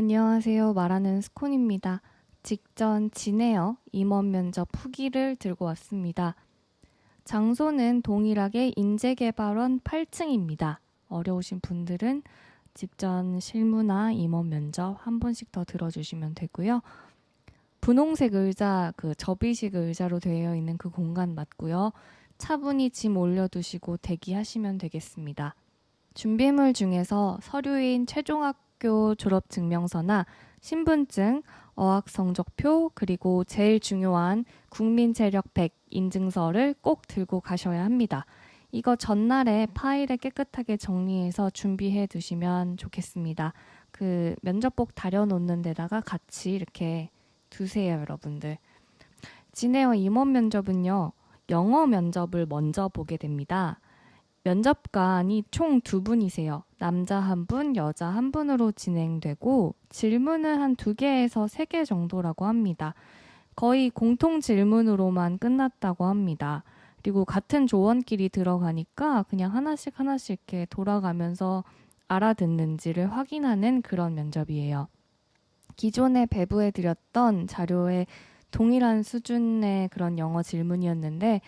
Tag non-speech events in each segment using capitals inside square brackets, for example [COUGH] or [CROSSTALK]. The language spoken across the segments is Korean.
안녕하세요. 말하는 스콘입니다. 직전 진에어 임원 면접 후기를 들고 왔습니다. 장소는 동일하게 인재개발원 8층입니다. 어려우신 분들은 직전 실무나 임원 면접 한 번씩 더 들어주시면 되고요. 분홍색 의자, 그 접이식 의자로 되어 있는 그 공간 맞고요. 차분히 짐 올려두시고 대기하시면 되겠습니다. 준비물 중에서 서류인 최종학 교 졸업 증명서나 신분증, 어학 성적표, 그리고 제일 중요한 국민체력 100 인증서를 꼭 들고 가셔야 합니다. 이거 전날에 파일에 깨끗하게 정리해서 준비해 두시면 좋겠습니다. 그 면접복 다려놓는 데다가 같이 이렇게 두세요, 여러분들. 진에어 임원 면접은요, 영어 면접을 먼저 보게 됩니다. 면접관이 총 두 분이세요. 남자 한 분, 여자 한 분으로 진행되고 질문은 한 두 개에서 세 개 정도라고 합니다. 거의 공통 질문으로만 끝났다고 합니다. 그리고 같은 조원끼리 들어가니까 그냥 하나씩 하나씩 이렇게 돌아가면서 알아듣는지를 확인하는 그런 면접이에요. 기존에 배부해 드렸던 자료에 동일한 수준의 그런 영어 질문이었는데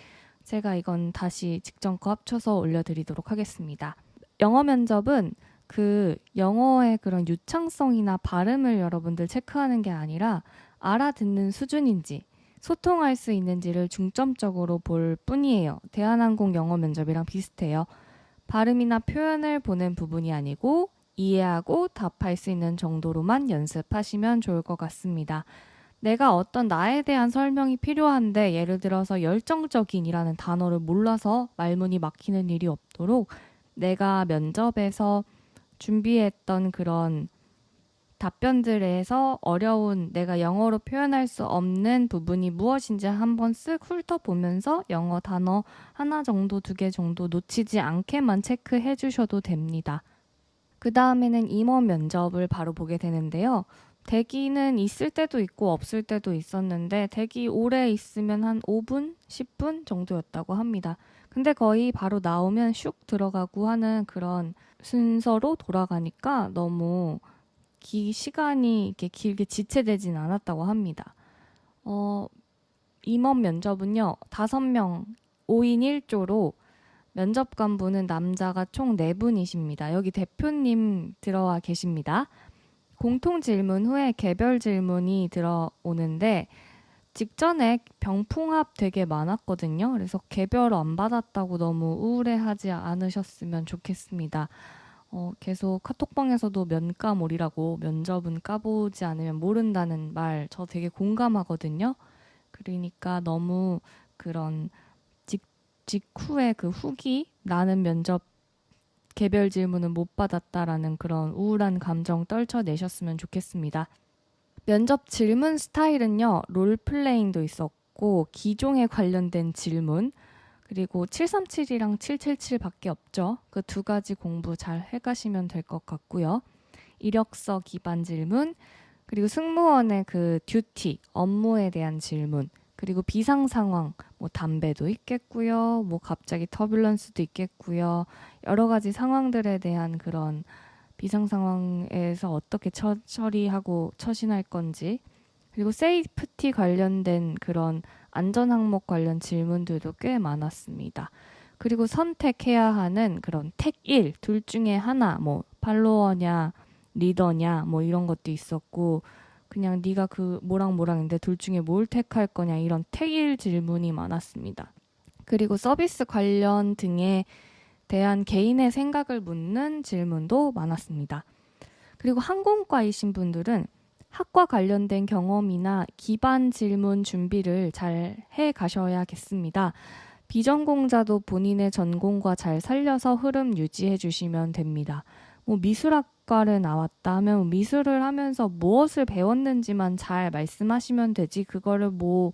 제가 이건 다시 직전 거 합쳐서 올려드리도록 하겠습니다. 영어 면접은 그 영어의 그런 유창성이나 발음을 여러분들 체크하는 게 아니라 알아듣는 수준인지 소통할 수 있는지를 중점적으로 볼 뿐이에요. 대한항공 영어 면접이랑 비슷해요. 발음이나 표현을 보는 부분이 아니고 이해하고 답할 수 있는 정도로만 연습하시면 좋을 것 같습니다. 내가 어떤 나에 대한 설명이 필요한데 예를 들어서 열정적인이라는 단어를 몰라서 말문이 막히는 일이 없도록 내가 면접에서 준비했던 그런 답변들에서 어려운 내가 영어로 표현할 수 없는 부분이 무엇인지 한번 쓱 훑어보면서 영어 단어 하나 정도, 두 개 정도 놓치지 않게만 체크해 주셔도 됩니다. 그 다음에는 임원 면접을 바로 보게 되는데요. 대기는 있을 때도 있고 없을 때도 있었는데 대기 오래 있으면 한 5분, 10분 정도였다고 합니다. 근데 거의 바로 나오면 슉 들어가고 하는 그런 순서로 돌아가니까 너무 기, 시간이 이렇게 길게 지체되진 않았다고 합니다. 어, 임원 면접은요, 다섯 명 5인 1조로 면접관분은 남자가 총 4분이십니다. 여기 대표님 들어와 계십니다. 공통 질문 후에 개별 질문이 들어오는데 직전에 병풍합 되게 많았거든요. 그래서 개별 안 받았다고 너무 우울해하지 않으셨으면 좋겠습니다. 어, 계속 카톡방에서도 면까몰이라고 면접은 까보지 않으면 모른다는 말 저 되게 공감하거든요. 그러니까 너무 그런 직, 직후에 그 후기 나는 면접 개별 질문은 못 받았다라는 그런 우울한 감정 떨쳐내셨으면 좋겠습니다. 면접 질문 스타일은요, 롤플레잉도 있었고, 기종에 관련된 질문, 그리고 737이랑 777밖에 없죠. 그 두 가지 공부 잘 해가시면 될 것 같고요. 이력서 기반 질문, 그리고 승무원의 그 듀티, 업무에 대한 질문, 그리고 비상 상황, 뭐 담배도 있겠고요. 뭐 갑자기 터뷸런스도 있겠고요. 여러 가지 상황들에 대한 그런 비상 상황에서 어떻게 처, 처리하고 처신할 건지, 그리고 세이프티 관련된 그런 안전 항목 관련 질문들도 꽤 많았습니다. 그리고 선택해야 하는 그런 택 일 둘 중에 하나 뭐 팔로워냐 리더냐 뭐 이런 것도 있었고 그냥 네가 그 뭐랑 뭐랑인데 둘 중에 뭘 택할 거냐 이런 택일 질문이 많았습니다. 그리고 서비스 관련 등에 대한 개인의 생각을 묻는 질문도 많았습니다. 그리고 항공과이신 분들은 학과 관련된 경험이나 기반 질문 준비를 잘 해 가셔야겠습니다. 비전공자도 본인의 전공과 잘 살려서 흐름 유지해 주시면 됩니다. 뭐 미술학 과를 나왔다 하면 뭐 미술을 하면서 무엇을 배웠는지만 잘 말씀하시면 되지 그거를 뭐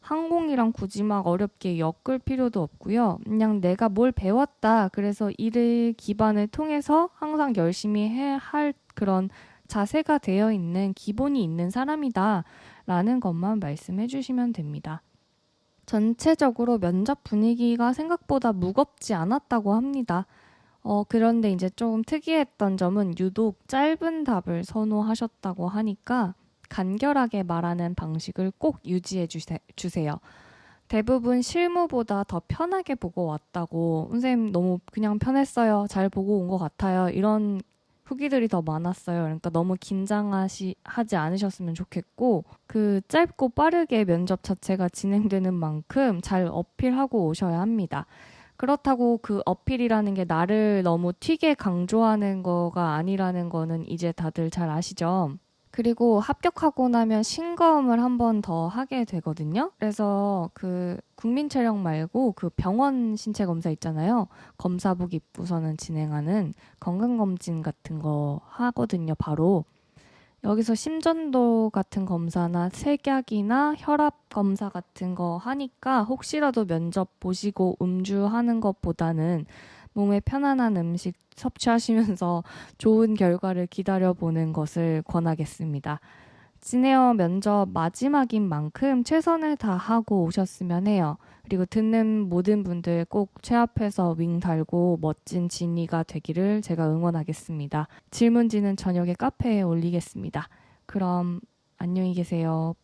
항공이랑 굳이 막 어렵게 엮을 필요도 없고요. 그냥 내가 뭘 배웠다. 그래서 이를 기반을 통해서 항상 열심히 해 할 그런 자세가 되어 있는 기본이 있는 사람이다. 라는 것만 말씀해 주시면 됩니다. 전체적으로 면접 분위기가 생각보다 무겁지 않았다고 합니다. 어, 그런데 이제 좀 특이했던 점은 유독 짧은 답을 선호하셨다고 하니까 간결하게 말하는 방식을 꼭 유지해 주세, 주세 요. 대부분 실무보다 더 편하게 보고 왔다고 선생님 너무 그냥 편했어요. 잘 보고 온 것 같아요. 이런 후기들이 더 많았어요. 그러니까 너무 긴장하시 하지 않으셨으면 좋겠고 그 짧고 빠르게 면접 자체가 진행되는 만큼 잘 어필하고 오셔야 합니다. 그렇다고 그 어필이라는 게 나를 너무 튀게 강조하는 거가 아니라는 거는 이제 다들 잘 아시죠? 그리고 합격하고 나면 신검을 한 번 더 하게 되거든요. 그래서 그 국민 체력 말고 그 병원 신체 검사 있잖아요. 검사복 입고서는 진행하는 건강검진 같은 거 하거든요. 바로 여기서 심전도 같은 검사나 색약이나 혈압 검사 같은 거 하니까 혹시라도 면접 보시고 음주하는 것보다는 몸에 편안한 음식 섭취하시면서 [LAUGHS] 좋은 결과를 기다려보는 것을 권하겠습니다. 진에어 면접 마지막인 만큼 최선을 다하고 오셨으면 해요. 그리고 듣는 모든 분들 꼭 최앞에서 윙 달고 멋진 진이가 되기를 제가 응원하겠습니다. 질문지는 저녁에 카페에 올리겠습니다. 그럼 안녕히 계세요.